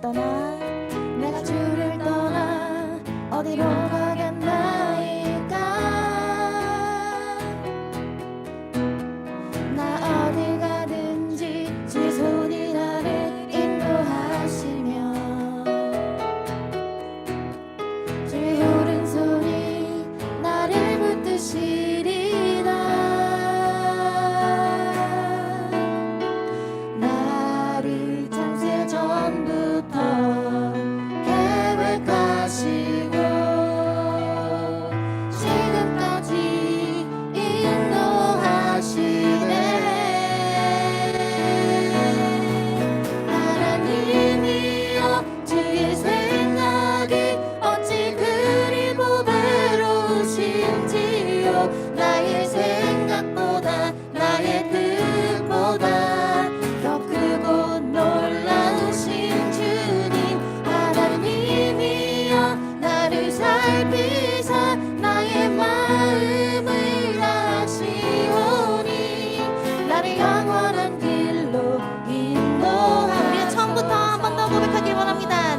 るな。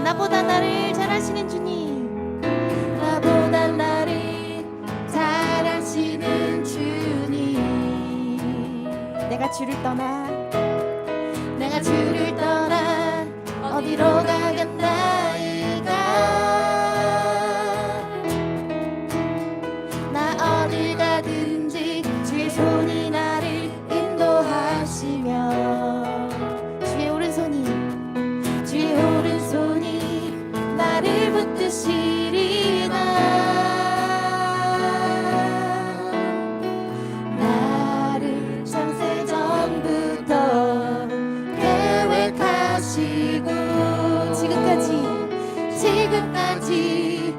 나보다 나를 잘 아시는 주님. 나보다 나를 잘 아시는 주님. 내가 주를 떠나 내가 주를 떠나. 지금까지.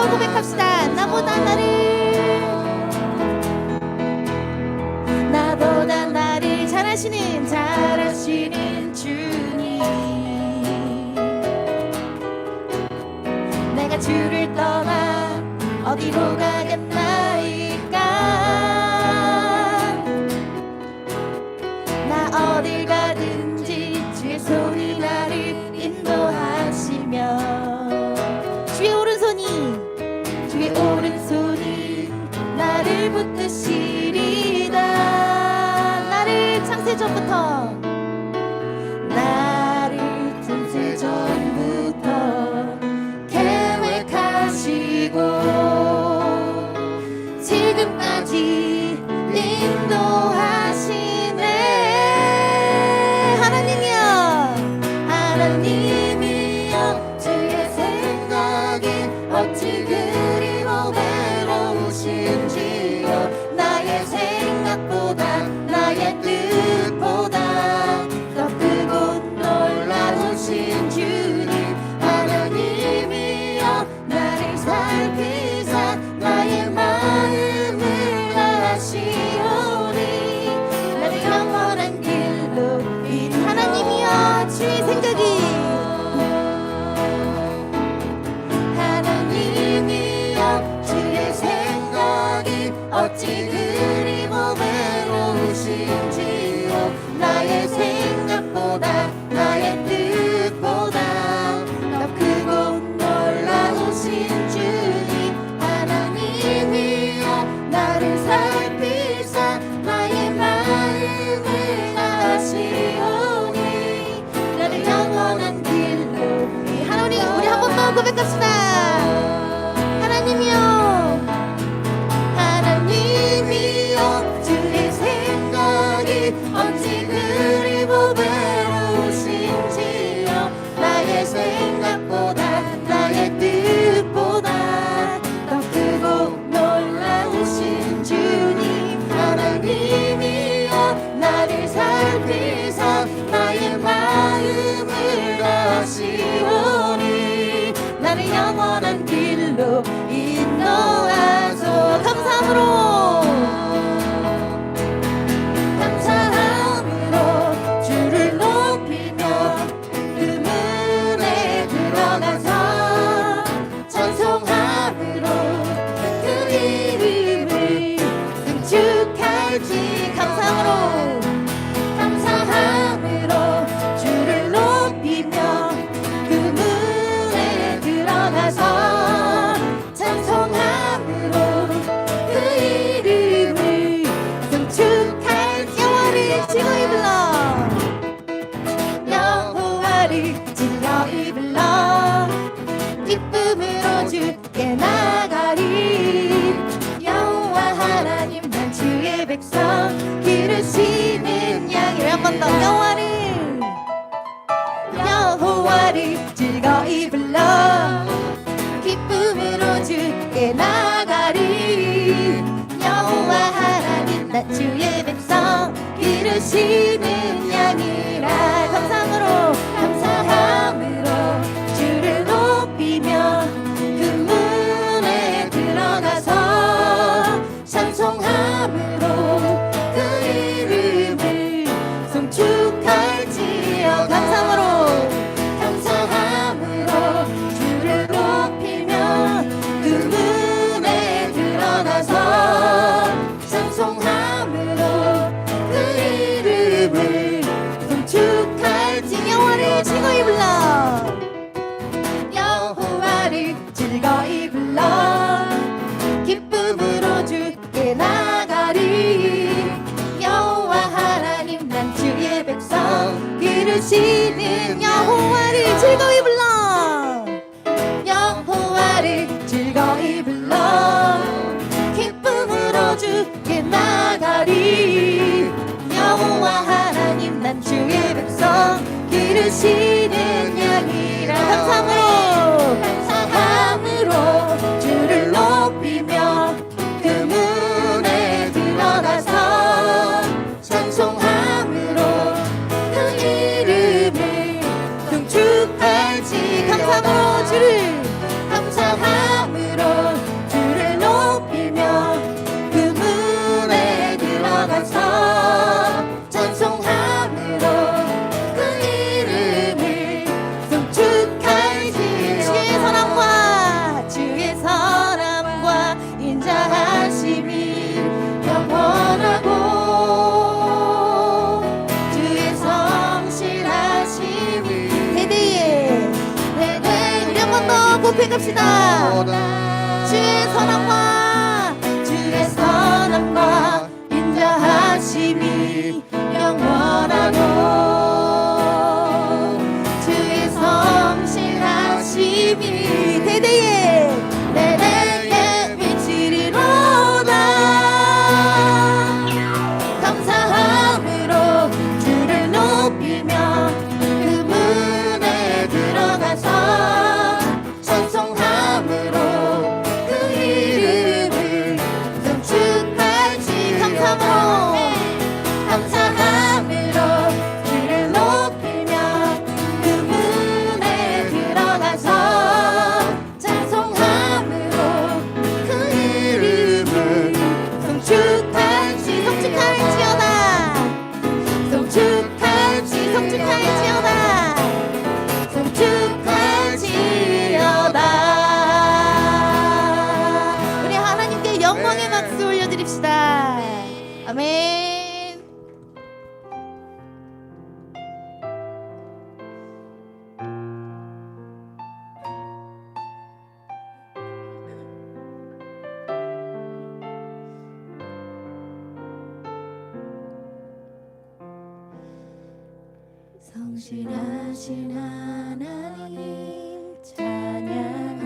마음으로 고백합시다. 나보다 나를 나보다 나를 잘하시는 잘하시는 주님 내가 주를 떠나 어디로 가가 믿음으로 주께 나가리. 여호와 하나님 난 주의 백성. 기르시는 양이라 한번더 여호와를 여호와를 즐거이 불러. 기쁨으로 주께 나가리. 여호와 하나님 난 주의 백성. 기르시 전능하신 하나님 찬양합니다.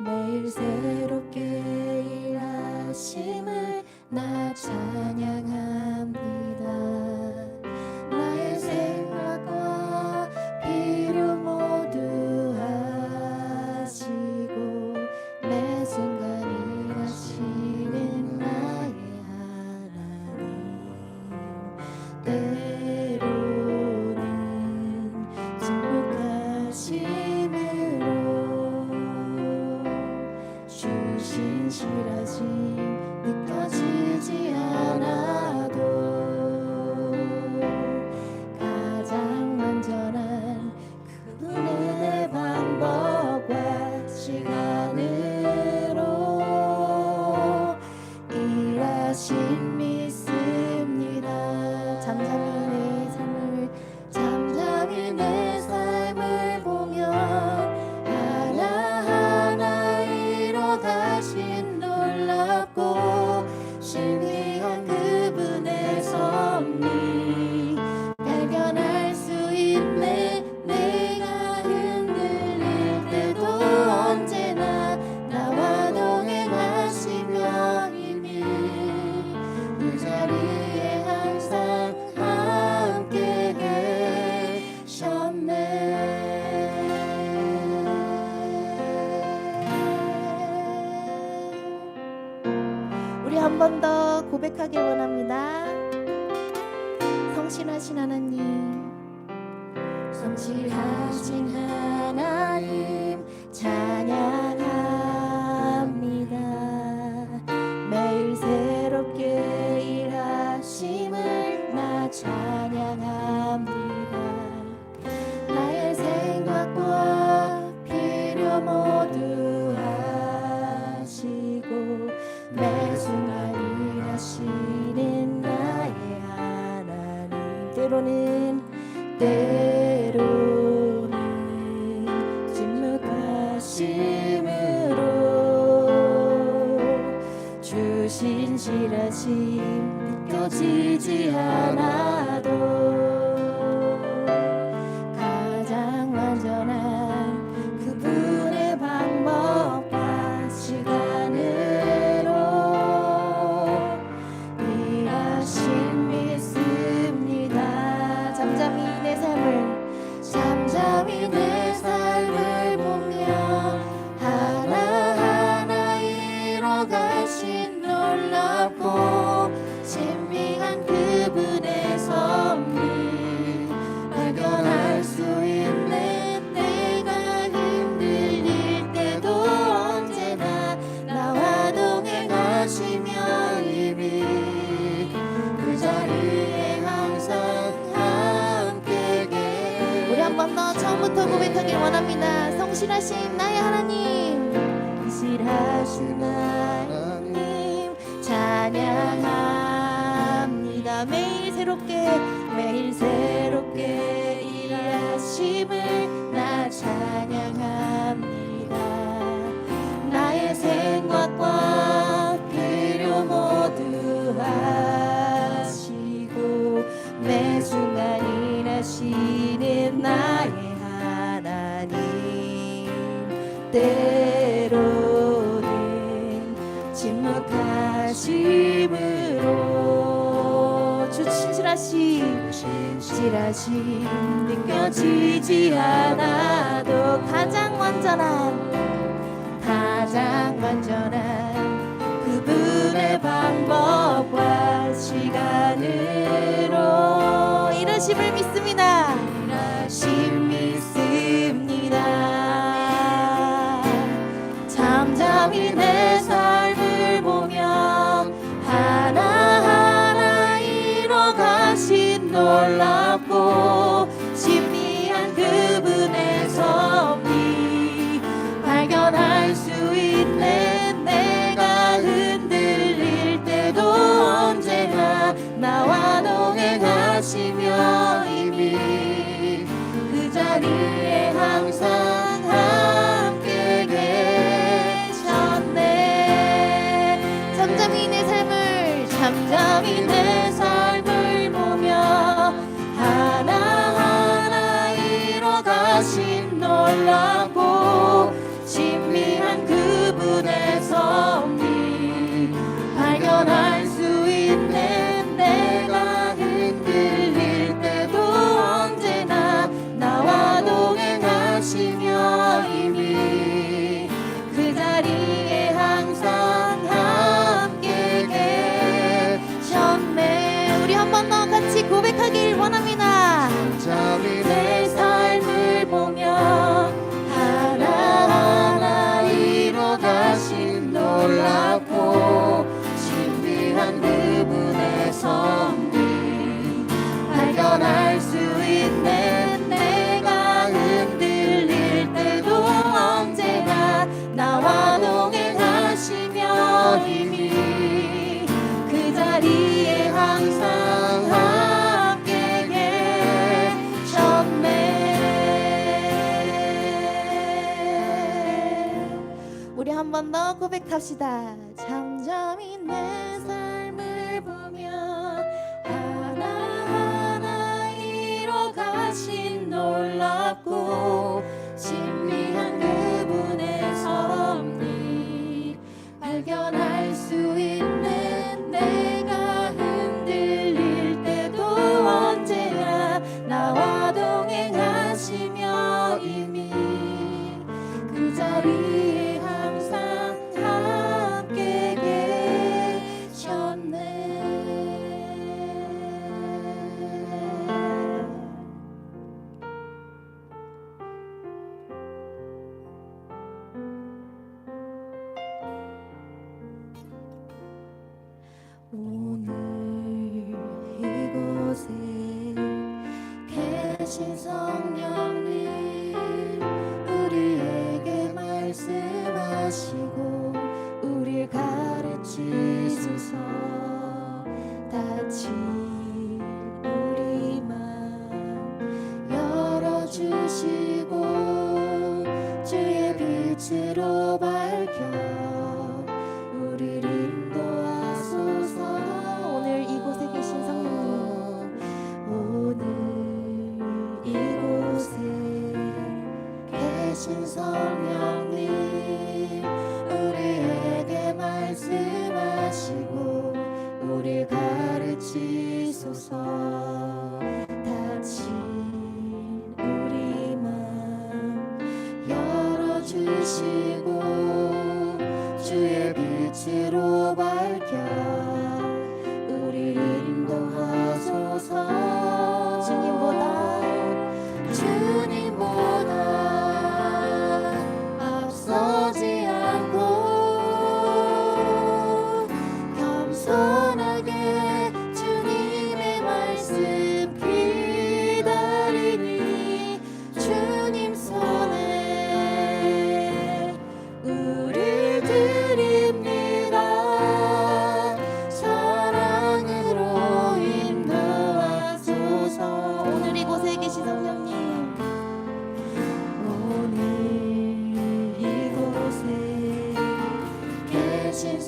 매일 새롭게 일하심을 나 찬양하네 한 번 더 고백하길 원합니다. 성실하신 하나님, 성실하신 하나님 찬양합 때로는 때로는 침묵하심으로 주신 실하심 느껴지지 않아도 더 처음부터 고백하길 원합니다. 성실하신 나의 하나님, 실하신 하나님. 찬양합니다. 매일 새롭게 매일 새롭게 일하심을 때로는 침묵하심으로 주 신실하신 신실하심 느껴지지 않아도 가장 완전한 가장 완전한 그분의 방법과 시간으로 이러심을 믿습니다. 잠잠히 내 삶을 보며 하나하나 이뤄가신 놀랍고 신비한 그분의 섭리. 발견할 수 있는 내가 흔들릴 때도 언제나 나와 동행하시며 이미 그 자리에 잠 한번더 고백합시다. 잠잠히 내 삶을 보며 하나하나 이뤄가신 놀랍고 신 성령님 우리에게 말씀하시고 우리 가르치소서. 是。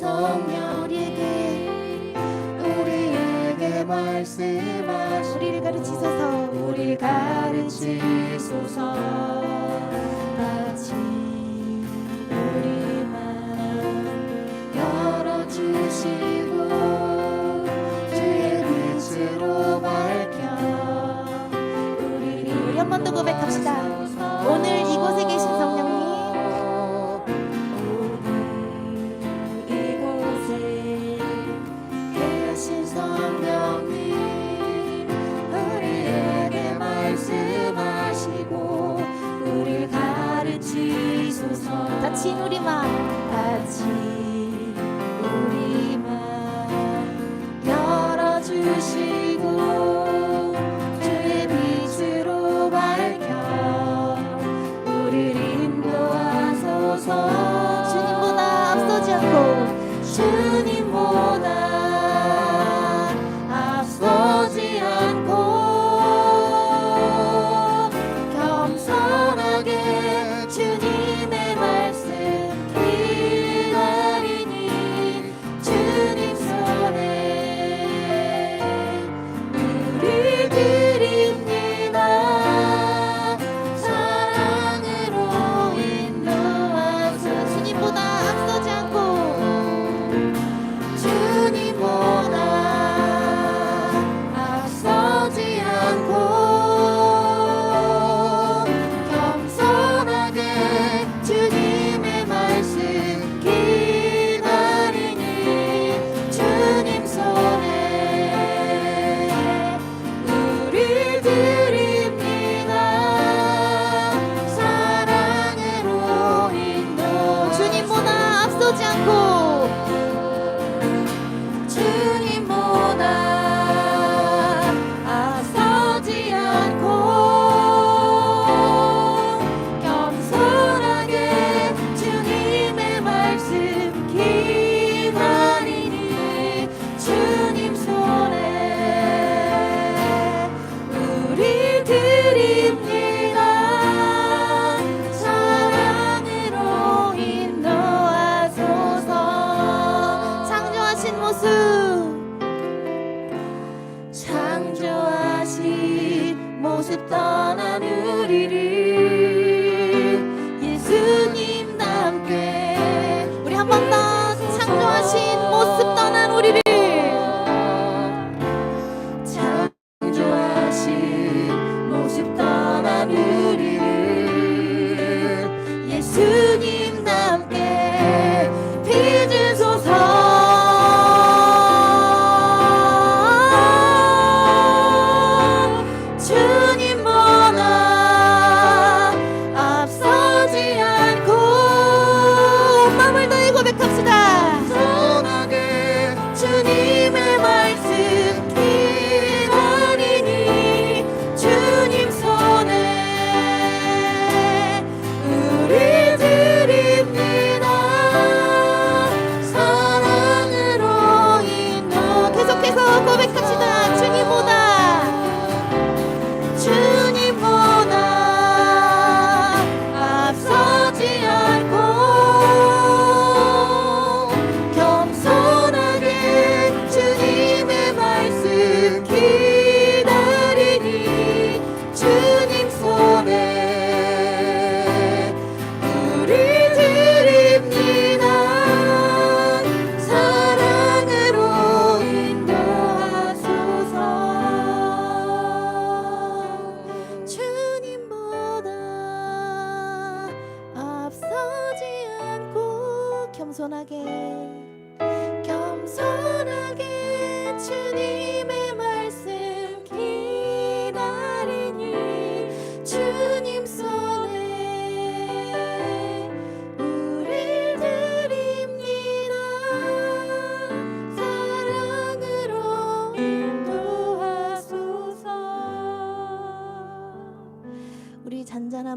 성령에게 우리에게 말씀하시 우리를 가르치소서. 우리 가르치소서. 같이 우리 마음 열어주시고 주의 빛으로 밝혀 우리 한번 더 고백합시다. 오늘 이곳에 다친 우리만 다친 우리만 열어주시오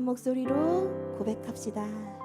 목소리로 고백합시다.